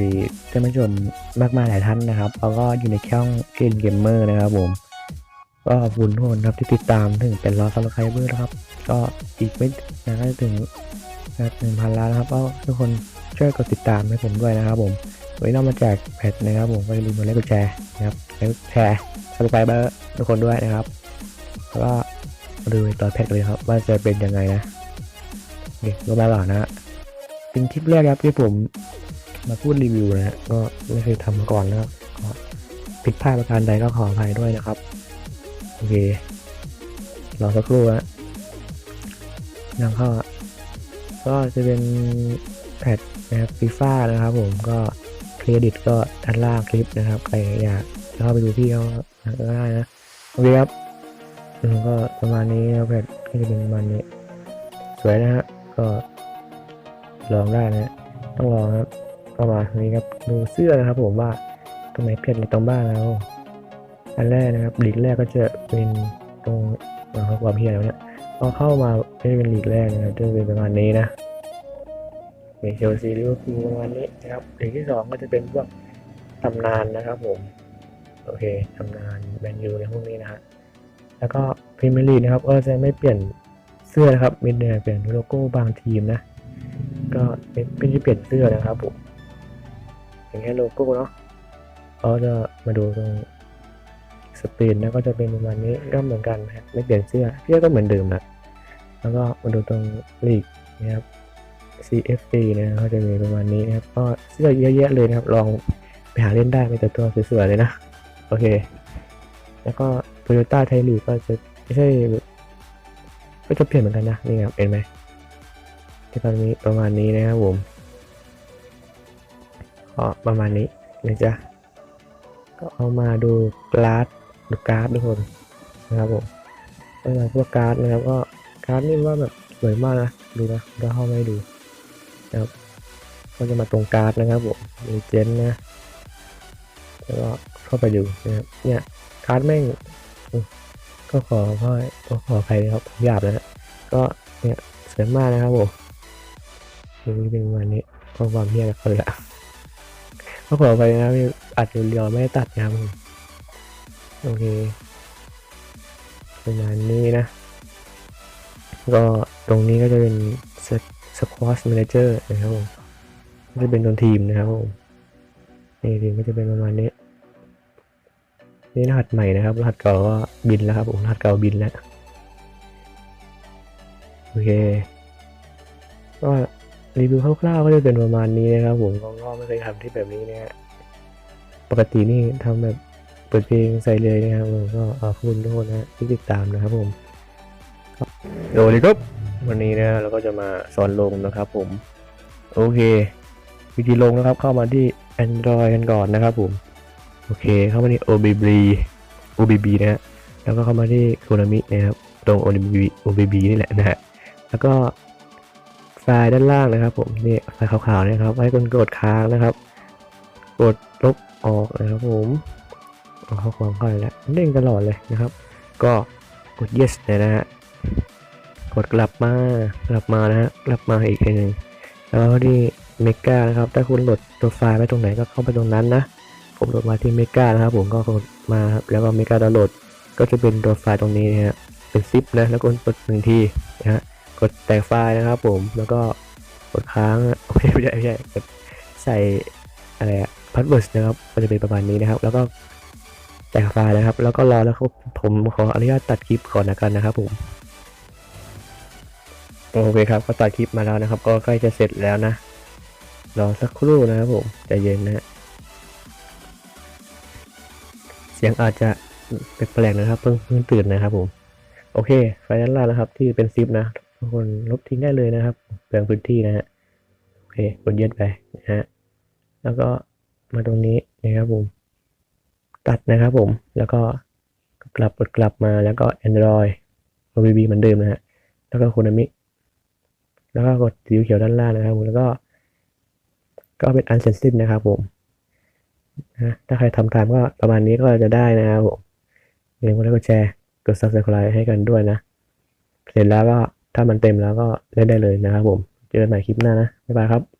ดีท่านผู้ชมมากมายหลายท่านนะครับแล้วก็อยู่ในช่องเกมเกมเมอร์นะครับผมก็ขอบคุณทุกคนครับที่ติดตามถึงเป็นร้อยซับสไครเบอร์นะครับ ก็อีกไม่นานก็จะถึงหนึ่งพันล้านนะครับก็ทุกคนช่วยกดติดตามให้ผมด้วยนะครับ ผมวันนี้เรามาแจกแพทนะครับผมก็อย่าลืมกดไลค์กดแชร์นะครับแล้วแชร์ซับสไครเบอร์ทุกคนด้วยนะครับแล้วก็มาดูต่อแพทเลยครับ ว่าจะเป็นยังไงนะโอเคก็มาหล่อนะฮะเป็นคลิปแรกครับที่ผม มาพูดรีวิวนะฮะก็ไม่เคยทำมาก่อนนะครับก็ผิดพลาดประการใดก็ขออภัยด้วยนะครับ โอเครอสักครู่ฮะยังเข้าก็จะเป็นแพทนะครับฟีฟ่านะครับ ผมก็เครดิตก็ด้านล่างคลิปนะครับใครอยากเข้าไปดูพี่เขาก็ได้นะโอเคครับก็ประมาณนี้นะครับแพทก็จะเป็นประมาณนี้สวยนะฮะก็ลองได้นะต้องลองครับ ก็มาตรงนี้ครับดูเสื้อนะครับผมว่าตรงไหนเพี้ยนตรงบ้างแล้วอันแรกนะครับลีกแรกก็จะเป็นตรงนะครับความเพียรแล้วเนี่ยพอเข้ามาเป็นลีกแรกนะครับจะเป็นประมาณนี้นะมีเชลซีลิเวอร์พูลประมาณนี้นะครับลีกที่สองก็จะเป็นพวกตำนานนะครับผมโอเคตำนานแมนยูในพวกนี้นะฮะแล้วก็พรีเมียร์ลีกนะครับก็จะไม่เปลี่ยนเสื้อนะครับมีแต่เปลี่ยนโลโก้บางทีมนะ ก็ไม่ได้เปลี่ยนเสื้อนะครับผม อย่างแค่โลโก้เนาะเราจะมาดูตรงสเปนนะก็จะเป็นประมาณนี้ก็เหมือนกันนะครับไม่เปลี่ยนเสื้อเสื้อก็เหมือนเดิมนะแล้วก็มาดูตรงลีกนะครับ CFC นะก็จะมีประมาณนี้นะครับก็เสื้อเยอะแยะเลยนะครับ ลองไปหาเล่นได้มีแต่ตัวสวยๆเลยนะโอเค แล้วก็โตโยต้าไทยลีกก็จะไม่ใช่ก็จะเปลี่ยนเหมือนกันนะนี่ครับเห็นไหมที่ตอนนี้ประมาณนี้นะครับผม ก็ประมาณนี้นะจ๊ะก็เอามาดูกราฟดูการ์ดทุกคนนะครับผมเอามาพวกการ์ดนะครับก็การ์ดนี่ว่าแบบสวยมากนะดูนะเราเข้าไม่ดูนะครับก็จะมาตรงการ์ดนะครับผมมีเจนนะแล้วก็เข้าไปดูนะครับเนี่ยการ์ดแม่งอืมก็ขอพ่อก็ขอใครนะครับผมหยาบแล้วนะก็เนี่ยสวยมากนะครับผมดูเป็นประวันนี้ข้อความเพี้ยนคนละ ก็ขอไปนะพี่อัดเรียวๆไม่ได้ตัดนะครับผมโอเคประมาณนี้นะ ก็ตรงนี้ก็จะเป็นสควอชแมเนเจอร์นะครับผมก็จะเป็นตัวทีมนะครับผมนี่ทีมก็จะเป็นประมาณนี้ นี่รหัสใหม่นะครับ รหัสเก่าก็บินแล้วครับผมรหัสเก่าบินแล้ว โอเค ก็ รีวิวคร่าวๆก็จะเป็นประมาณนี้นะครับผมก็ไม่เคยทำที่แบบนี้นะฮะปกตินี่ทำแบบเปิดเพลงใส่เลยนะครับผมก็ขอบคุณทุกคนนะที่ติดตามนะครับผมสวัสดีครับวันนี้นะเราก็จะมาสอนลงนะครับผม โอเค วิธีลงนะครับเข้ามาที่ Android กันก่อนนะครับผม โอเคเข้ามาที่ OBB OBB นะฮะแล้วก็เข้ามาที่ Konami นะครับตรง OBB OBB นี่แหละนะฮะแล้วก็ ไฟล์ด้านล่างนะครับ ผมนี่ไฟล์ขาวๆนะครับ ให้คุณกดค้างนะครับ กดลบออกนะครับ ผมเอาข้าความเข้าไปแล้วเด้งตลอดเลยนะครับ ก็กด yes เลยนะฮะกดกลับมากลับมานะฮะกลับมาอีกทีหนึ่งแล้วที่เมกานะครับ ถ้าคุณโหลดตัวไฟล์ไว้ตรงไหนก็เข้าไปตรงนั้นนะ ผมโหลดมาที่เมกานะครับ ผมก็กดมาครับแล้วก็เมกาดาวน์โหลด ก็จะเป็นตัวไฟล์ตรงนี้นะฮะเป็นซิปนะแล้วก็กดหนึ่งทีนะฮะ กดแต่งไฟล์นะครับผมแล้วก็กดค้างอะไม่ใช่ไม่ใช่ไม่ใช่กดใส่อะไรอะพาสเวิร์ดนะครับก็จะเป็นประมาณนี้นะครับ แล้วก็แต่งไฟล์นะครับ แล้วก็รอแล้วครับผมขออนุญาตตัดคลิปก่อนนะกันนะครับผมโอเคครับก็ตัดคลิปมาแล้วนะครับ ก็ใกล้จะเสร็จแล้วนะรอสักครู่นะครับผมใจเย็นนะฮะเสียงอาจจะแปลกๆนะครับเพิ่งตื่นนะครับผม โอเคไฟล์ด้านล่างนะครับ ที่เป็นซิปนะ ทุกคนลบทิ้งได้เลยนะครับเปลืองพื้นที่นะฮะโอเคกดเย็ดไปนะฮะแล้วก็มาตรงนี้นะครับผมตัดนะครับผมแล้วก็กลับกดกลับมาแล้วก็ Android OBB เหมือนเดิมนะฮะแล้วก็โคนามิแล้วก็กดสีเขียวด้านล่างนะครับผมแล้วก็ก็เป็น unsensitive นะครับผมนะถ้าใครทำตามก็ประมาณนี้ก็จะได้นะครับผมอย่าลืมกดไลค์กดแชร์กด subscribe ให้กันด้วยนะ เสร็จแล้วก็ ถ้ามันเต็มแล้วก็เล่นได้เลยนะครับผม เจอกันใหม่คลิปหน้านะ บ๊ายบายครับ